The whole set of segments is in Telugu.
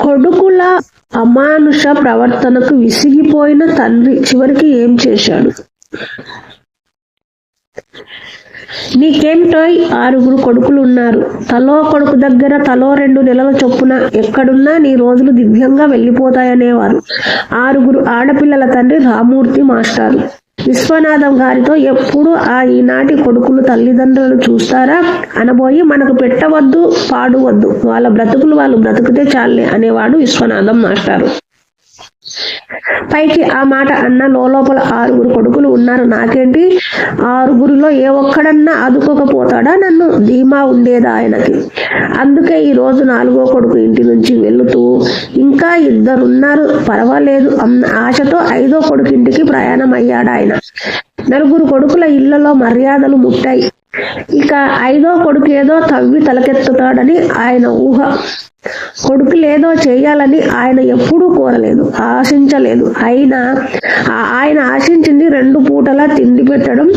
కొడుకుల అమానుష ప్రవర్తనకు విసిగిపోయిన తండ్రి చివరికి ఏం చేశాడు? నీకేమిటోయ్ ఆరుగురు కొడుకులు ఉన్నారు. తలో కొడుకు దగ్గర తలో రెండు నెలల చొప్పున ఎక్కడున్నా నీ రోజులు దివ్యంగా వెళ్ళిపోతాయనేవారు. ఆరుగురు ఆడపిల్లల తండ్రి రామూర్తి మాస్టారు. విశ్వనాథం గారితో ఎప్పుడు ఆ ఈనాటి కొడుకులు తల్లిదండ్రులు చూస్తారా? అనబోయి మనకు పెట్టవద్దు పాడువద్దు. వాళ్ళ బ్రతుకులు వాళ్ళు బ్రతికితే చాలే అనేవాడు విశ్వనాథం మాస్టారు. పైకి ఆ మాట అన్న లోపల ఆరుగురు కొడుకులు ఉన్నారు. నాకేంటి? ఆరుగురిలో ఏ ఒక్కడన్నా అదుకోకపోతాడా నన్ను ధీమా ఉండేదా ఆయనకి? అందుకే ఈ రోజు నాలుగో కొడుకు ఇంటి నుంచి వెళుతూ ఇంకా ఇద్దరున్నారు. పర్వాలేదు. అన్న ఆశతో ఐదో కొడుకు ఇంటికి ప్రయాణం అయ్యాడు ఆయన నలుగురు కొడుకుల ఇళ్ళలో మర్యాదలు ముట్టాయి. ఇక ఐదో కొడుకు ఏదో తవ్వి తలకెత్తుతాడని ఆయన ఊహ. కొడుకు లేదో చేయాలని ఆయన ఎప్పుడూ కోరలేదు ఆశించలేదు. అయినా ఆయన ఆశించింది రెండు పూటలా తిండి పెట్టడం.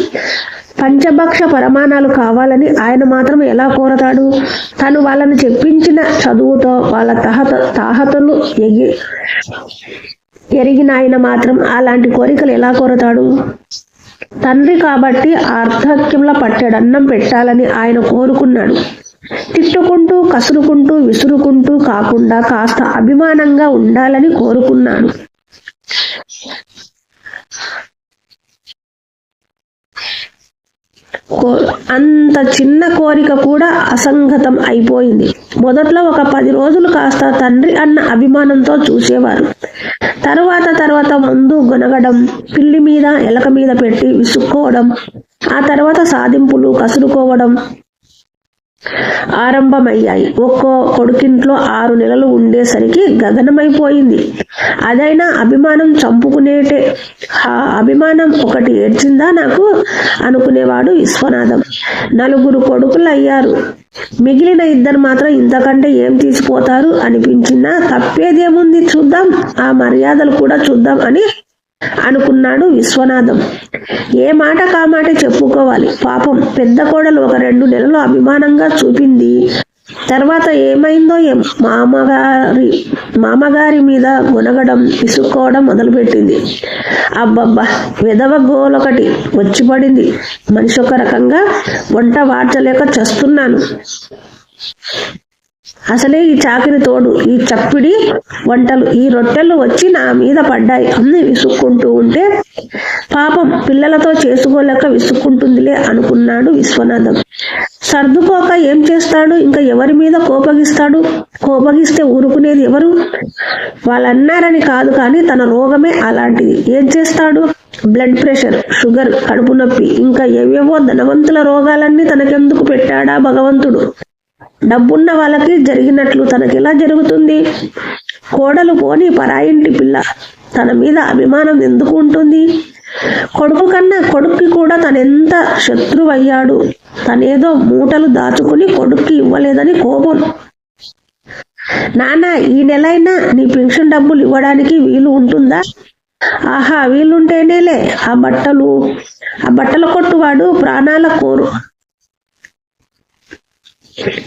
పంచభక్ష పరమాణాలు కావాలని ఆయన మాత్రం ఎలా కోరతాడు? తను వాళ్ళని చెప్పించిన చదువుతో వాళ్ళ తహత తాహతలు ఎగి ఎరిగిన ఆయన మాత్రం అలాంటి కోరికలు ఎలా కోరతాడు? తండ్రి కాబట్టి అర్ధక్యంలో పట్టెడన్నం పెట్టాలని ఆయన కోరుకున్నాడు. తిట్టుకుంటూ కసురుకుంటూ విసురుకుంటూ కాకుండా కాస్త అభిమానంగా ఉండాలని కోరుకున్నాడు. అంత చిన్న కోరిక కూడా అసంగతం అయిపోయింది. మొదట్లో ఒక పది రోజులు కాస్త తండ్రి అన్న అభిమానంతో చూసేవారు. తర్వాత తర్వాత ముందు గొనగడం పిల్లి మీద ఎలక మీద పెట్టి విసుక్కోవడం ఆ తర్వాత సాధింపులు కసురుకోవడం ఆరంభమయ్యాయి. ఒక్కో కొడుకింట్లో ఆరు నెలలు ఉండేసరికి గగనమైపోయింది. అదైనా అభిమానం చంపుకునేటే. ఆ అభిమానం ఒకటి ఏడ్చిందా నాకు? అనుకునేవాడు విశ్వనాథం. నలుగురు కొడుకులు అయ్యారు మిగిలిన ఇద్దరు మాత్రం ఇంతకంటే ఏం తీసిపోతారు అనిపించినా తప్పేదేముంది చూద్దాం. ఆ మర్యాదలు కూడా చూద్దాం అని అనుకున్నాడు విశ్వనాథం. ఏ మాట కామాట చెప్పుకోవాలి. పాపం పెద్ద కోడలు ఒక రెండు నెలలు అభిమానంగా చూపింది. తర్వాత ఏమైందో ఏం? మామగారి మామగారి మీద గునగడం విసుక్కోవడం మొదలుపెట్టింది. అబ్బబ్బా! విధవ గోలొకటి వచ్చి పడింది మనిషి ఒక రకంగా వంట వార్చలేక చస్తున్నాను. అసలే ఈ చాకిరి తోడు ఈ చప్పిడి వంటలు ఈ రొట్టెలు వచ్చి నా మీద పడ్డాయి. అన్ని విసుక్కుంటూ ఉంటే పాపం పిల్లలతో చేసుకోలేక విసుక్కుంటుందిలే అనుకున్నాడు విశ్వనాథం. సర్దుకోక ఏం చేస్తాడు? ఇంకా ఎవరి మీద కోపగిస్తాడు? కోపగిస్తే ఊరుకునేది ఎవరు? వాళ్ళన్నారని కాదు కానీ తన రోగమే అలాంటిది. ఏం చేస్తాడు? బ్లడ్ ప్రెషర్ షుగర్ కడుపు నొప్పి ఇంకా ఏవేవో ధనవంతుల రోగాలన్నీ తనకెందుకు పెట్టాడా భగవంతుడు? డబ్బున్న వాళ్ళకి జరిగినట్లు తనకెలా జరుగుతుంది? కోడలు పోని పరాయింటి పిల్ల తన మీద అభిమానం ఎందుకు ఉంటుంది? కొడుకు కన్నా కొడుక్కి కూడా తనెంత శత్రువయ్యాడు? తనేదో మూటలు దాచుకుని కొడుక్కి ఇవ్వలేదని కోపం. నాన్న ఈ నెలైనా నీ పెన్షన్ డబ్బులు ఇవ్వడానికి వీలు ఉంటుందా? ఆహా వీలుంటేనేలే. ఆ బట్టలు ఆ బట్టల కొట్టువాడు ప్రాణాల కోరు.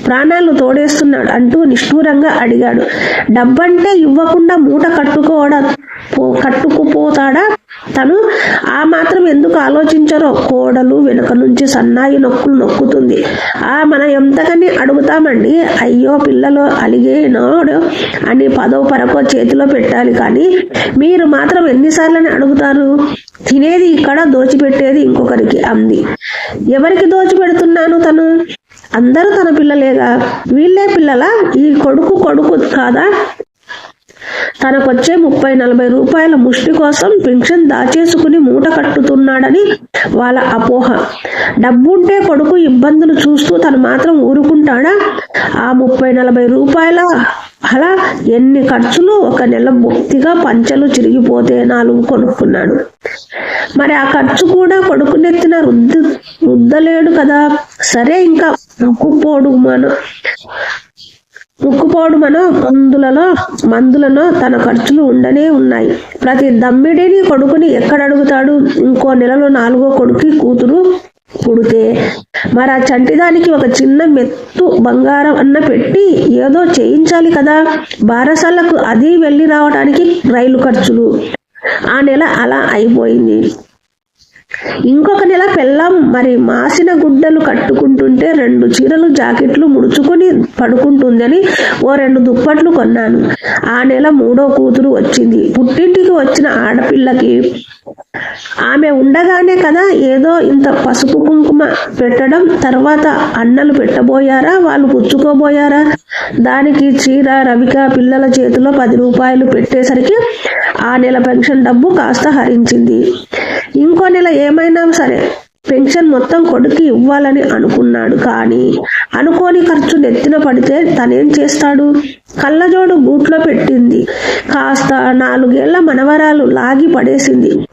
ప్రాణాలు తోడేస్తున్నాడు అంటూ నిష్ఠూరంగా అడిగాడు. డబ్బంటే ఇవ్వకుండా మూట కట్టుకోవడం కట్టుకుపోతాడా? తను ఆ మాత్రం ఎందుకు ఆలోచించరో? కోడలు వెనుక నుంచి సన్నాయి నొక్కులు నొక్కుతుంది. ఆ మనం ఎంతకని అడుగుతామండి? అయ్యో పిల్లలు అలిగేనోడు అని పదో పరకో చేతిలో పెట్టాలి కానీ మీరు మాత్రం ఎన్నిసార్లని అడుగుతారు? తినేది ఇక్కడ దోచిపెట్టేది ఇంకొకరికి అంది. ఎవరికి దోచిపెడుతున్నాను తను? అందరూ తన పిల్లలేగా వీళ్ళే పిల్లలా? ఈ కొడుకు కొడుకు కాదా? తనకొచ్చే ముప్పై నలభై రూపాయల ముష్టి కోసం పెన్షన్ దాచేసుకుని మూట కట్టుతున్నాడని వాళ్ళ అపోహ. డబ్బుంటే కొడుకు ఇబ్బందులు చూస్తూ తను మాత్రం ఊరుకుంటాడా? ఆ ముప్పై నలభై రూపాయల అలా ఎన్ని ఖర్చులు ఒక నెల బొత్తిగా పంచలు చిరిగిపోతే నాలుగు కొనుక్కున్నాడు. మరి ఆ ఖర్చు కూడా కొడుకునెత్తిన రుద్దు రుద్దలేడు కదా? సరే ఇంకా ముక్కుపోడు మన ముక్కుపోడు మన మందులలో మందులలో తన ఖర్చులు ఉండనే ఉన్నాయి. ప్రతి దమ్మిడిని కొడుకుని ఎక్కడ అడుగుతాడు? ఇంకో నెలలో నాలుగో కొడుకు కూతురు పుడితే మరి ఆ చంటిదానికి ఒక చిన్న మెత్తు బంగారం అన్న పెట్టి ఏదో చేయించాలి కదా? బారసాలకు అది వెళ్ళి రావడానికి రైలు ఖర్చులు. ఆ నెల అలా అయిపోయింది. ఇంకొక నెల పెళ్ళాం. మరి మాసిన గుడ్డలు కట్టుకుంటుంటే రెండు చీరలు జాకెట్లు ముడుచుకొని పడుకుంటుందని ఓ రెండు దుప్పట్లు కొన్నాను. ఆ నెల మూడో కూతురు వచ్చింది. పుట్టింటికి వచ్చిన ఆడపిల్లకి ఆమె ఉండగానే కదా ఏదో ఇంత పసుపు కుంకుమ పెట్టడం తర్వాత అన్నలు పెట్టబోయారా వాళ్ళు పుచ్చుకోబోయారా? దానికి చీర రవిక పిల్లల చేతిలో పది రూపాయలు పెట్టేసరికి ఆ నెల పెన్షన్ డబ్బు కాస్త హరించింది. ఇంకో నెల ఏమైనా సరే పెన్షన్ మొత్తం కొడుకు ఇవ్వాలని అనుకున్నాడు కానీ అనుకోని ఖర్చు నెత్తిన పడితే తనేం చేస్తాడు? కళ్ళజోడు బూట్లో పెట్టింది. కాస్త నాలుగేళ్ళ మనవరాలు లాగి పడేసింది.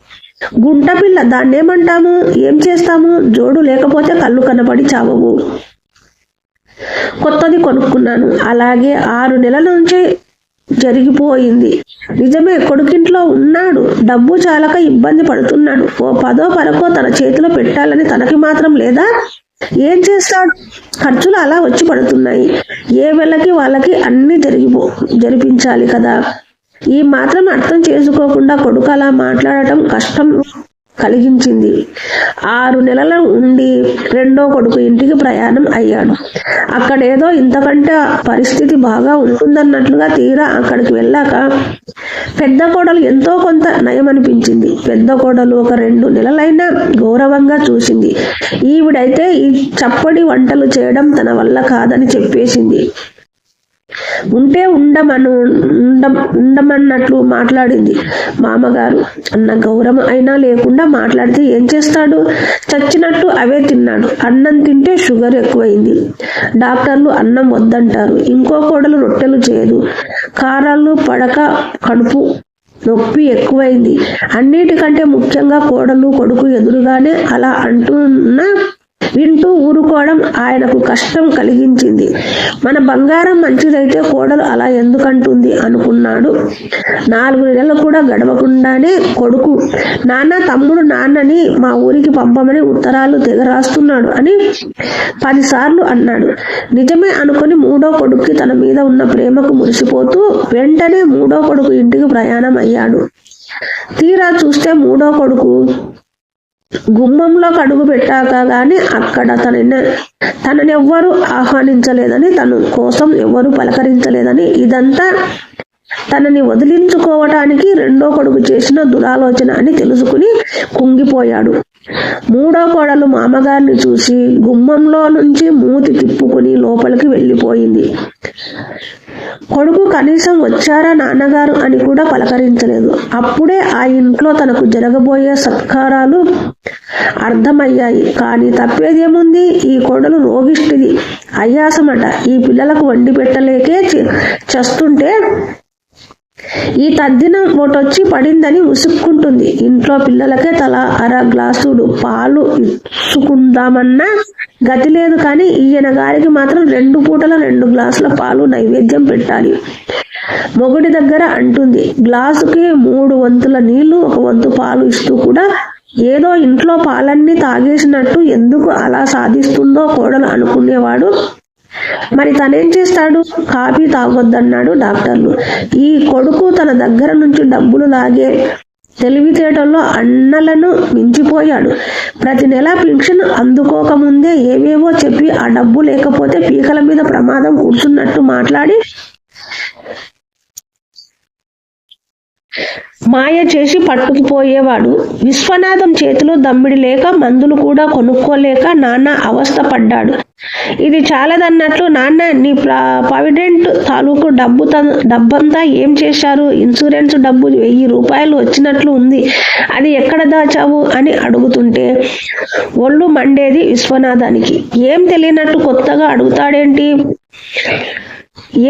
గుంట పిల్ల దాన్నేమంటాము ఏం చేస్తాము? జోడు లేకపోతే కళ్ళు కనబడి చావవు. కొత్తది కొనుక్కున్నాను. అలాగే ఆరు నెలల నుంచి జరిగిపోయింది. నిజమే కొడుకింట్లో ఉన్నాడు. డబ్బు చాలక ఇబ్బంది పడుతున్నాడు. ఓ పదో పరకో తన చేతిలో పెట్టాలని తనకి మాత్రం లేదా? ఏం చేస్తాడు? ఖర్చులు అలా వచ్చి పడుతున్నాయి. ఏ వెళ్ళకి వాళ్ళకి అన్ని జరిగిపో జరిపించాలి కదా. ఈ మాత్రం అర్థం చేసుకోకుండా కొడుకు అలా మాట్లాడటం కష్టం కలిగించింది. ఆరు నెలల ఉండి రెండో కొడుకు ఇంటికి ప్రయాణం అయ్యాడు. అక్కడేదో ఇంతకంటే పరిస్థితి బాగా ఉంటుందన్నట్లుగా తీరా అక్కడికి వెళ్ళాక పెద్ద కోడలు ఎంతో కొంత నయమనిపించింది. పెద్ద కోడలు ఒక రెండు నెలలైనా గౌరవంగా చూసింది. ఈవిడైతే ఈ చప్పడి వంటలు చేయడం తన వల్ల కాదని చెప్పేసింది. ఉంటే ఉండమను ఉండ ఉండమన్నట్లు మాట్లాడింది. మామగారు అన్న గౌరవం అయినా లేకుండా మాట్లాడితే ఏం చేస్తాడు? చచ్చినట్టు అవే తిన్నాడు. అన్నం తింటే షుగర్ ఎక్కువైంది. డాక్టర్లు అన్నం వద్దంటారు. ఇంకో కోడలు రొట్టెలు చేయదు. కారాలు పడక కడుపు నొప్పి ఎక్కువైంది. అన్నిటికంటే ముఖ్యంగా కోడలు కొడుకు ఎదురుగానే అలా అంటున్న వింటూ ఊరుకోవడం ఆయనకు కష్టం కలిగించింది. మన బంగారం మంచిదైతే కోడలు అలా ఎందుకంటుంది అనుకున్నాడు. నాలుగు నెలలు కూడా గడవకుండానే కొడుకు నాన్న తమ్ముడు నాన్నని మా ఊరికి పంపమని ఉత్తరాలు తెగ రాస్తున్నాడు అని పదిసార్లు అన్నాడు. నిజమే అనుకుని మూడో కొడుక్కి తన మీద ఉన్న ప్రేమకు మురిసిపోతూ వెంటనే మూడో కొడుకు ఇంటికి ప్రయాణం అయ్యాడు తీరా చూస్తే మూడో కొడుకు గుమ్మంలో అడుగు పెట్టాక గాని అక్కడ తనని తనని ఎవ్వరూ ఆహ్వానించలేదని తన కోసం ఎవ్వరూ పలకరించలేదని ఇదంతా తనని వదిలించుకోవటానికి రెండో కొడుకు చేసిన దురాలోచన అని తెలుసుకుని కుంగిపోయాడు. మూడో కోడలు మామగారిని చూసి గుమ్మంలో నుంచి మూతి తిప్పుకుని లోపలికి వెళ్ళిపోయింది. కొడుకు కనీసం వచ్చారా నాన్నగారు అని కూడా పలకరించలేదు. అప్పుడే ఆ ఇంట్లో తనకు జరగబోయే సత్కారాలు అర్థమయ్యాయి. కానీ తప్పేదేముంది? ఈ కొడలు రోగిష్టిది. అయ్యాసమట. ఈ పిల్లలకు వండి పెట్టలేకే చేస్తుంటే చస్తుంటే ఈ తద్దినం ఒకటొచ్చి పడిందని ఉసుక్కుంటుంది. ఇంట్లో పిల్లలకే తల అర గ్లాసుడు పాలు ఇచ్చుకుందామన్నా గతి లేదు కానీ ఈయన గారికి మాత్రం రెండు పూటల రెండు గ్లాసుల పాలు నైవేద్యం పెట్టాలి. మొగుడి దగ్గర అంటుంది గ్లాసుకి మూడు వంతుల నీళ్ళు ఒక వంతు పాలు ఇస్తూ కూడా ఏదో ఇంట్లో పాలన్నీ తాగేసినట్టు ఎందుకు అలా సాధిస్తుందో కోడలు అనుకునేవాడు మరి తనేం చేస్తాడు? కాఫీ తాగొద్దన్నాడు డాక్టర్లు. ఈ కొడుకు తన దగ్గర నుంచి డబ్బులు లాగే తెలివితేటల్లో అన్నలను మించిపోయాడు. ప్రతి నెల పెన్షన్ అందుకోకముందే ఏవేవో చెప్పి ఆ డబ్బు లేకపోతే పీకల మీద ప్రమాదం కూర్చున్నట్టు మాట్లాడి మాయ చేసి పట్టుకుపోయేవాడు. విశ్వనాథం చేతిలో దమ్మిడి లేక మందులు కూడా కొనుక్కోలేక నాన్న అవస్థ పడ్డాడు ఇది చాలదన్నట్లు నాన్న నీ ప్రావిడెంట్ తాలూకు డబ్బు త- డబ్బంతా ఏం చేశారు? ఇన్సూరెన్స్ డబ్బు వెయ్యి రూపాయలు వచ్చినట్లు ఉంది. అది ఎక్కడ దాచావు? అని అడుగుతుంటే ఒళ్ళు మండేది విశ్వనాథానికి. ఏం తెలియనట్టు కొత్తగా అడుగుతాడేంటి?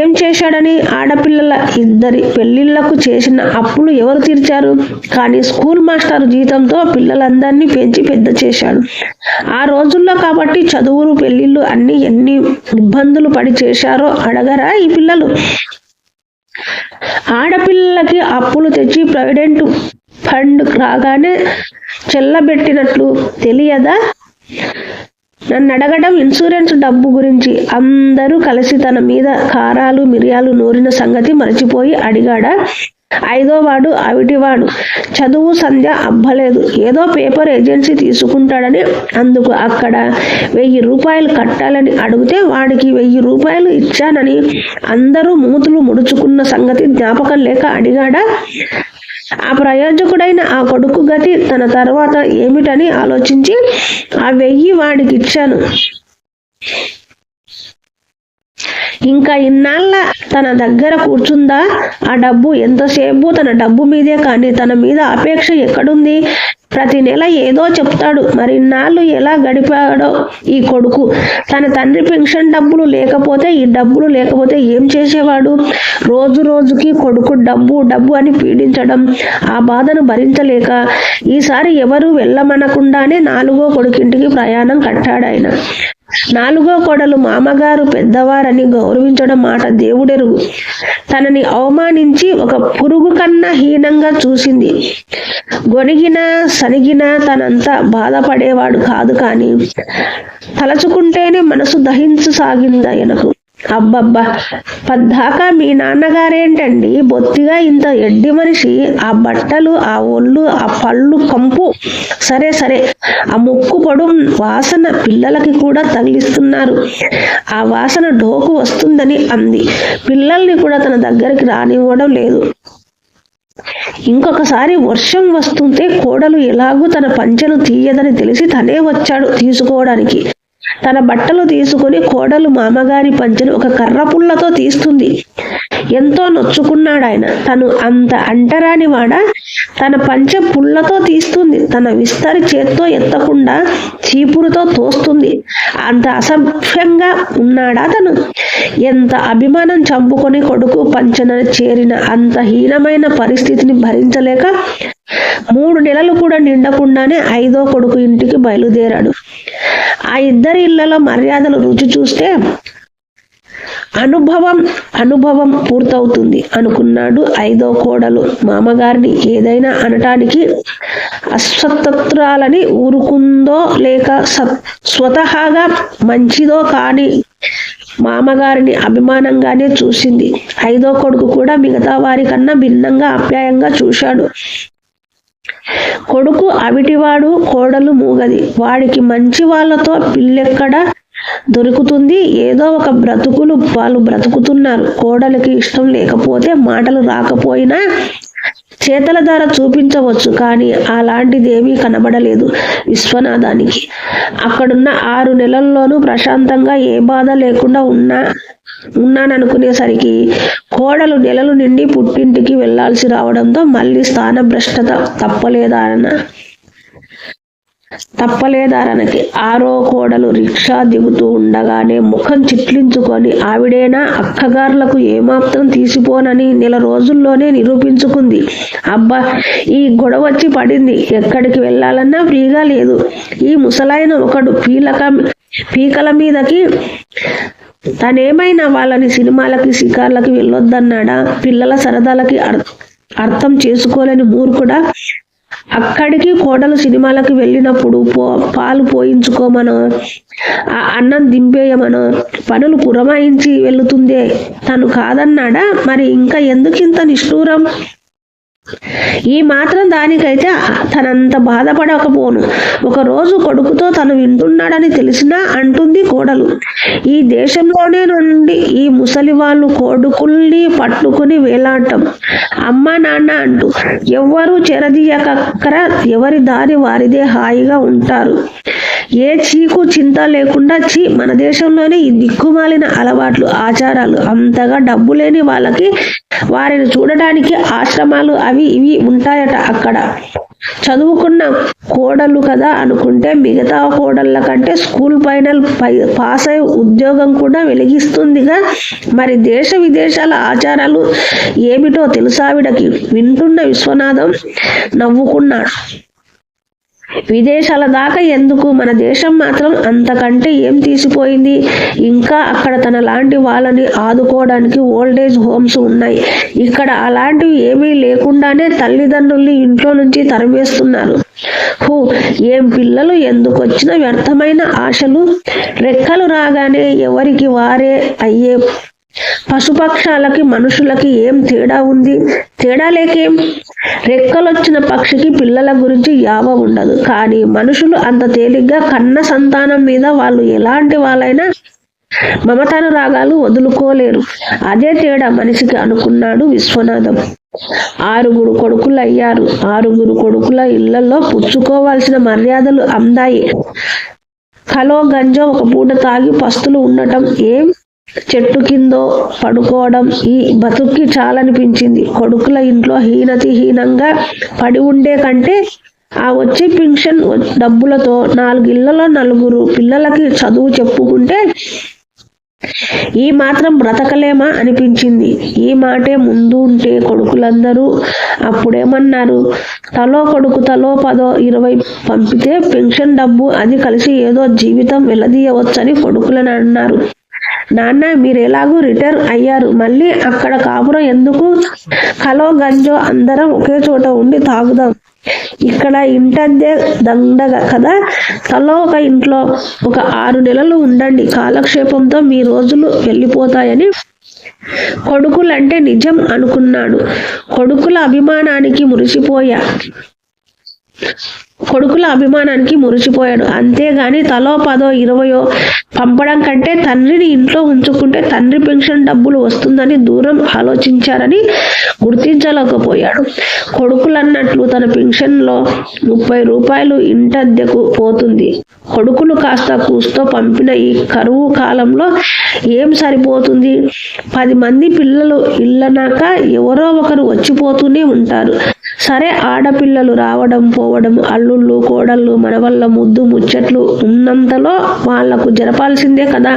ఏం చేశాడని ఆడపిల్లల ఇద్దరి పెళ్ళిళ్ళకు చేసిన అప్పులు ఎవరు తీర్చారు? కానీ స్కూల్ మాస్టర్ జీతంతో పిల్లలందరినీ పెంచి పెద్ద చేశాడు. ఆ రోజుల్లో కాబట్టి చదువులు పెళ్ళిళ్ళు అన్ని ఎన్ని ఇబ్బందులు పడి చేశారో అడగరా ఈ పిల్లలు? ఆడపిల్లలకి అప్పులు తెచ్చి ప్రావిడెంట్ ఫండ్ రాగానే చెల్లబెట్టినట్లు తెలియదా? నన్ను అడగడం ఇన్సూరెన్స్ డబ్బు గురించి. అందరూ కలిసి తన మీద కారాలు మిరియాలు నూరిన సంగతి మర్చిపోయి అడిగాడా. ఐదో వాడు అవిటివాడు చదువు సంధ్య అబ్బలేదు. ఏదో పేపర్ ఏజెన్సీ తీసుకుంటాడని అందుకు అక్కడ వెయ్యి రూపాయలు కట్టాలని అడిగితే వాడికి వెయ్యి రూపాయలు ఇచ్చానని అందరూ మూతులు ముడుచుకున్న సంగతి జ్ఞాపకం లేక అడిగాడా. ఆ ప్రయోజకుడైన ఆ కొడుకు గతి తన తర్వాత ఏమిటని ఆలోచించి ఆ వెయ్యి వాడికి ఇచ్చాను ఇంకా ఇన్నాళ్ళ తన దగ్గర కూర్చుందా? ఆ డబ్బు ఎంతసేపు తన డబ్బు మీదే కానీ తన మీద అపేక్ష ఎక్కడుంది? ప్రతి నెల ఏదో చెప్తాడు. మరి ఇన్నాళ్ళు ఎలా గడిపాడో ఈ కొడుకు? తన తండ్రి పెన్షన్ డబ్బులు లేకపోతే ఈ డబ్బులు లేకపోతే ఏం చేసేవాడు? రోజు రోజుకి కొడుకు డబ్బు డబ్బు అని పీడించడం ఆ బాధను భరించలేక ఈసారి ఎవరు వెళ్ళమనకుండానే నాలుగో కొడుకింటికి ప్రయాణం కట్టాడు ఆయన నాలుగో కొడలు మామగారు పెద్దవారని గౌరవించడం మాట దేవుడెరుగు. తనని అవమానించి ఒక పురుగు కన్నా హీనంగా చూసింది. గొనిగిన సనిగిన తనంతా బాధపడేవాడు కాదు కానీ తలచుకుంటేనే మనసు దహించసాగింది ఆయనకు. అబ్బబ్బా. పద్దాకా మీ నాన్నగారేంటండి? బొత్తిగా ఇంత ఎడ్డి మనిషి ఆ బట్టలు ఆ ఒళ్ళు ఆ పళ్ళు కంపు. సరే సరే. ఆ ముక్కు పొడు వాసన పిల్లలకి కూడా తగిలిస్తున్నారు. ఆ వాసన డోకు వస్తుందని అంది. పిల్లల్ని కూడా తన దగ్గరికి రానివ్వడం లేదు. ఇంకొకసారి వర్షం వస్తుంటే కోడలు ఎలాగూ తన పంచెను తీయదని తెలిసి తనే వచ్చాడు తీసుకోవడానికి. తన బట్టలు తీసుకుని కోడలు మామగారి పంచెను ఒక కర్ర పుల్లతో తీస్తుంది. ఎంతో నొచ్చుకున్నాడు ఆయన తను అంత అంటరాని వాడ. తన పంచె పుల్లతో తీస్తుంది. తన విస్తరి చేత్తో ఎత్తకుండా చీపురుతో తోస్తుంది. అంత అసభ్యంగా ఉన్నాడా తను. ఎంత అభిమానం చంపుకొని కొడుకు పంచన చేరిన అంత హీనమైన పరిస్థితిని భరించలేక మూడు నెలలు కూడా నిండకుండానే ఐదో కొడుకు ఇంటికి బయలుదేరాడు. ఆ ఇద్దరి ఇళ్ళలో మర్యాదలు రుచి చూస్తే అనుభవం అనుభవం పూర్తవుతుంది. అనుకున్నాడు ఐదో కోడలు. మామగారిని ఏదైనా అనటానికి అస్వతత్రాలని ఊరుకుందో లేక స్వతహాగా మంచిదో కాని మామగారిని అభిమానంగానే చూసింది. ఐదో కొడుకు కూడా మిగతా వారి కన్నా భిన్నంగా ఆప్యాయంగా చూశాడు. కొడుకు అవిటివాడు కోడలు మూగది. వాడికి మంచి వాళ్ళతో పిల్లెక్కడ దొరుకుతుంది. ఏదో ఒక బ్రతుకులు వాళ్ళు బ్రతుకుతున్నారు. కోడలికి ఇష్టం లేకపోతే మాటలు రాకపోయినా చేతల ద్వారా చూపించవచ్చు కానీ అలాంటిదేమీ కనబడలేదు విశ్వనాథానికి. అక్కడున్న ఆరు నెలల్లోనూ ప్రశాంతంగా ఏ బాధ లేకుండా ఉన్నా ఉన్నాననుకునేసరికి కోడలు నెలలు నిండి పుట్టింటికి వెళ్ళాల్సి రావడంతో మళ్ళీ స్థానభ్రష్టత తప్పలేదాన తప్పలేదారనకి ఆరో కోడలు రిక్షా దిగుతూ ఉండగానే ముఖం చిట్లించుకొని ఆవిడేనా? అక్కగారులకు ఏమాత్రం తీసిపోనని నెల రోజుల్లోనే నిరూపించుకుంది. అబ్బా ఈ గొడవ వచ్చి పడింది. ఎక్కడికి వెళ్ళాలన్నా ఫ్రీగా లేదు. ఈ ముసలాయన ఒకడు పీలక పీకల మీదకి తనేమైనా వాళ్ళని సినిమాలకి షికార్లకి వెళ్ళొద్దన్నాడా? పిల్లల సరదాలకి అర్- అర్థం చేసుకోలేని మూర్ఖుడా? అక్కడికి కోడలు సినిమాలకు వెళ్ళినప్పుడు పో పాలు పోయించుకోమనో. ఆ అన్నం దింపేయమనో. పనులు పురమాయించి వెళుతుందే. తను కాదన్నాడా? మరి ఇంకా ఎందుకింత నిష్ఠూరం? ఈ మాత్రం దానికైతే తనంత బాధపడకపోను. ఒక రోజు కొడుకుతో తను వింటున్నాడని తెలిసినా అంటుంది కోడలు. ఈ దేశంలోనే నుండి ఈ ముసలి వాళ్ళు కొడుకుల్ని పట్టుకుని వేలాడటం. అమ్మ నాన్న అంటూ ఎవ్వరూ చెరదీయకక్కర ఎవరి దారి వారిదే హాయిగా ఉంటారు. ఏ చీకు చింత లేకుండా చీ మన దేశంలోనే ఈ దిక్కుమాలిన అలవాట్లు ఆచారాలు అంతగా డబ్బు లేని వాళ్ళకి వారిని చూడడానికి ఆశ్రమాలు అవి ఇవి ఉంటాయట అక్కడ. చదువుకున్న కోడలు కదా అనుకుంటే మిగతా కోడళ్ళ కంటే స్కూల్ ఫైనల్ పై పాస్ అయి ఉద్యోగం కూడా వెలిగిస్తుందిగా. మరి దేశ విదేశాల ఆచారాలు ఏమిటో తెలుసావిడకి వింటున్న విశ్వనాథం నవ్వుకున్నాడు. విదేశాల దాకా ఎందుకు? మన దేశం మాత్రం అంతకంటే ఏం తీసిపోయింది? ఇంకా అక్కడ తన లాంటి వాళ్ళని ఆదుకోవడానికి ఓల్డేజ్ హోమ్స్ ఉన్నాయి. ఇక్కడ అలాంటివి ఏమీ లేకుండానే తల్లిదండ్రుల్ని ఇంట్లో నుంచి తరిమేస్తున్నారు. హో ఏం పిల్లలు ఎందుకు వచ్చిన వ్యర్థమైన ఆశలు రెక్కలు రాగానే ఎవరికి వారే అయ్యే పశుపక్షాలకి మనుషులకి ఏం తేడా ఉంది? తేడా లేకేం? రెక్కలొచ్చిన పక్షికి పిల్లల గురించి యావ ఉండదు. కానీ మనుషులు అంత తేలిగ్గా కన్న సంతానం మీద వాళ్ళు ఎలాంటి వాళ్ళైనా మమతాను రాగాలు వదులుకోలేరు. అదే తేడా మనిషికి అనుకున్నాడు విశ్వనాథం. ఆరుగురు కొడుకులు అయ్యారు ఆరుగురు కొడుకుల ఇళ్ళలో పుచ్చుకోవాల్సిన మర్యాదలు అందాయి. కలో గంజో ఒక పూట తాగి పస్తులు ఉండటం ఏం? చెట్టు కిందో పడుకోవడం ఈ బతుక్కి చాలనిపించింది. కొడుకుల ఇంట్లో హీనతి హీనంగా పడి ఉండే కంటే ఆ వచ్చే పెన్షన్ డబ్బులతో నాలుగు ఇళ్ళలో నలుగురు పిల్లలకి చదువు చెప్పుకుంటే ఈ మాత్రం బ్రతకలేమా అనిపించింది. ఈ మాటే ముందు ఉంటే కొడుకులందరూ అప్పుడేమన్నారు? తలో కొడుకు తలో పదో ఇరవై పంపితే పెన్షన్ డబ్బు అది కలిసి ఏదో జీవితం వెలదీయవచ్చని కొడుకులను అన్నారు. నాన్న మీరు ఎలాగూ రిటైర్ అయ్యారు. మళ్ళీ అక్కడ కాపురం ఎందుకు? కలో గంజో అందరం ఒకే చోట ఉండి తాగుదాం. ఇక్కడ ఇంటద్దే దండగ కదా? తలో ఒక ఇంట్లో ఒక ఆరు నెలలు ఉండండి. కాలక్షేపంతో మీ రోజులు వెళ్ళిపోతాయని కొడుకులంటే నిజం అనుకున్నాడు. కొడుకుల అభిమానానికి మురిసిపోయా. కొడుకుల అభిమానానికి మురిసిపోయాడు. అంతేగాని తలో పదో ఇరవయో పంపడం కంటే తండ్రిని ఇంట్లో ఉంచుకుంటే తండ్రి పెన్షన్ డబ్బులు వస్తుందని దూరం ఆలోచించారని గుర్తించలేకపోయాడు. కొడుకులన్నట్లు తన పెన్షన్లో ముప్పై రూపాయలు ఇంటద్దెకు పోతుంది. కొడుకులు కాస్త కూస్తో పంపిన ఈ కరువు కాలంలో ఏం సరిపోతుంది? పది మంది పిల్లలు ఇల్లనాక ఎవరో ఒకరు వచ్చిపోతూనే ఉంటారు. సరే ఆడపిల్లలు రావడం పోవడం అల్లుళ్ళు కోడళ్ళు మనవల్ల ముద్దు ముచ్చట్లు ఉన్నంతలో వాళ్ళకు జరపాల్సిందే కదా.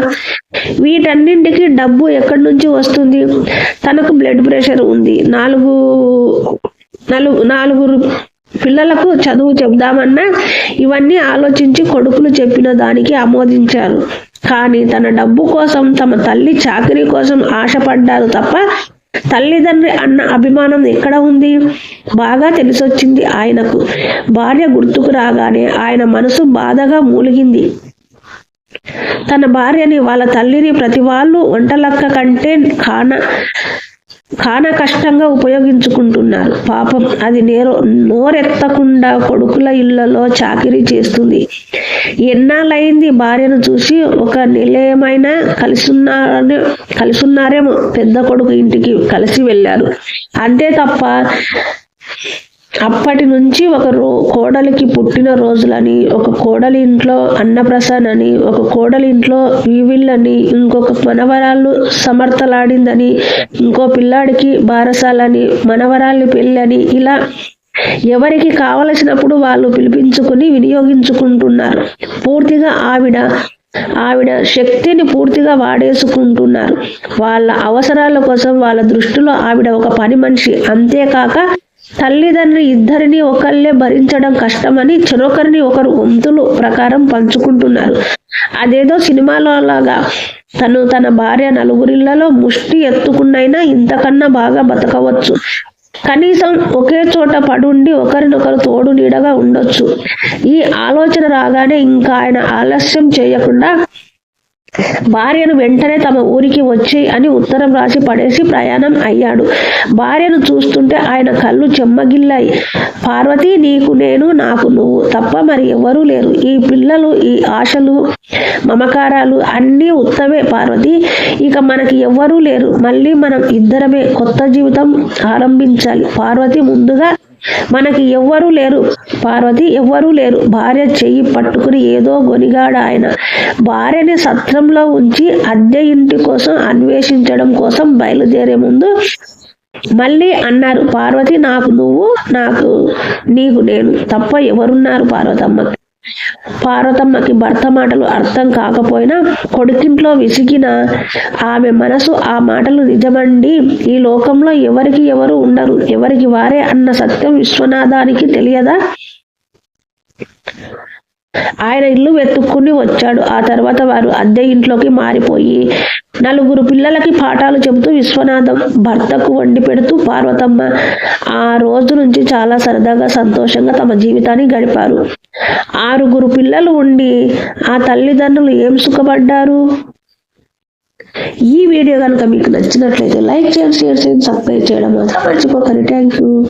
వీటన్నింటికి డబ్బు ఎక్కడి నుంచి వస్తుంది? తనకు బ్లడ్ ప్రెషర్ ఉంది. నాలుగు నలుగు నాలుగురు పిల్లలకు చదువు చెప్దామన్నా ఇవన్నీ ఆలోచించి కొడుకులు చెప్పిన దానికి ఆమోదించారు. కానీ తన డబ్బు కోసం తమ తల్లి చాకరీ కోసం ఆశపడ్డారు తప్ప తల్లిదండ్రి అన్న అభిమానం ఎక్కడ ఉంది? బాగా తెలిసొచ్చింది ఆయనకు. భార్య గుర్తుకు రాగానే ఆయన మనసు బాధగా మూలిగింది. తన భార్యని వాళ్ళ తల్లిని ప్రతి వాళ్ళు వంటలక్క కంటే కాన కాన కష్టంగా ఉపయోగించుకుంటున్నారు. పాపం అది నేరో నోరెత్తకుండా కొడుకుల ఇళ్ళలో చాకిరీ చేస్తుంది. ఎన్నాళ్ళయింది భార్యను చూసి ఒక నిలయమైన కలిసున్నారని కలిసున్నారేమో పెద్ద కొడుకు ఇంటికి కలిసి వెళ్ళారు. అంతే తప్ప అప్పటి నుంచి ఒక రో కోడలికి పుట్టిన రోజులని ఒక కోడలి ఇంట్లో అన్నప్రసాన్ అని ఒక కోడలి ఇంట్లో వీవిళ్ళని ఇంకొక మనవరాళ్ళు సమర్థలాడిందని ఇంకో పిల్లాడికి బారసాలని మనవరాళ్ళు పెళ్ళని ఇలా ఎవరికి కావలసినప్పుడు వాళ్ళు పిలిపించుకుని వినియోగించుకుంటున్నారు. పూర్తిగా ఆవిడ ఆవిడ శక్తిని పూర్తిగా వాడేసుకుంటున్నారు. వాళ్ళ అవసరాల కోసం వాళ్ళ దృష్టిలో ఆవిడ ఒక పని మనిషి. అంతేకాక తల్లిదండ్రి ఇద్దరిని ఒకళ్ళే భరించడం కష్టమని చెరొకరిని ఒకరు వంతులు ప్రకారం పంచుకుంటున్నారు. అదేదో సినిమాలో లాగా తను తన భార్య నలుగురిళ్ళలో ముష్టి ఎత్తుకున్నైనా ఇంతకన్నా బాగా బతకవచ్చు. కనీసం ఒకే చోట పడుండి ఒకరినొకరు తోడు నీడగా ఉండొచ్చు. ఈ ఆలోచన రాగానే ఇంకా ఆయన ఆలస్యం చేయకుండా భార్యను వెంటనే తమ ఊరికి వచ్చి అని ఉత్తరం రాసి పడేసి ప్రయాణం అయ్యాడు. భార్యను చూస్తుంటే ఆయన కళ్ళు చెమ్మగిల్లాయి. పార్వతి నీకు నేను నాకు నువ్వు తప్ప మరి ఎవరూ లేరు. ఈ పిల్లలు ఈ ఆశలు మమకారాలు అన్నీ ఉత్తమే పార్వతి. ఇక మనకి ఎవ్వరూ లేరు. మళ్ళీ మనం ఇద్దరమే కొత్త జీవితం ఆరంభించాలి. పార్వతి ముందుగా మనకి ఎవ్వరూ లేరు. పార్వతి ఎవ్వరూ లేరు. భార్య చెయ్యి పట్టుకుని ఏదో గొనిగాడు ఆయన. భార్యని సత్రంలో ఉంచి అద్దె ఇంటి కోసం అన్వేషించడం కోసం బయలుదేరే ముందు మళ్ళీ అన్నారు పార్వతి నాకు నువ్వు నాకు నీకు నేను తప్ప ఎవరున్నారు పార్వతమ్మ? పార్వతమ్మకి భర్త మాటలు అర్థం కాకపోయినా కొడుకింట్లో విసిగిన ఆమె మనసు ఆ మాటలు నిజమండి. ఈ లోకంలో ఎవరికి ఎవరు ఉండరు. ఎవరికి వారే అన్న సత్యం విశ్వనాథానికి తెలియదా? ఆయన ఇల్లు వెతుక్కుని వచ్చాడు. ఆ తర్వాత వారు అద్దె ఇంట్లోకి మారిపోయి నలుగురు పిల్లలకి పాఠాలు చెబుతూ విశ్వనాథం భర్తకు వండి పెడుతూ పార్వతమ్మ ఆ రోజు నుంచి చాలా సరదాగా సంతోషంగా తమ జీవితాన్ని గడిపారు. ఆరుగురు పిల్లలు ఉండి ఆ తల్లిదండ్రులు ఏం సుఖపడ్డారు? ఈ వీడియో కనుక మీకు నచ్చినట్లయితే లైక్ చేయండి షేర్ చేయండి సబ్స్క్రైబ్ చేయడం మాత్రం మర్చిపోకండి. Thank you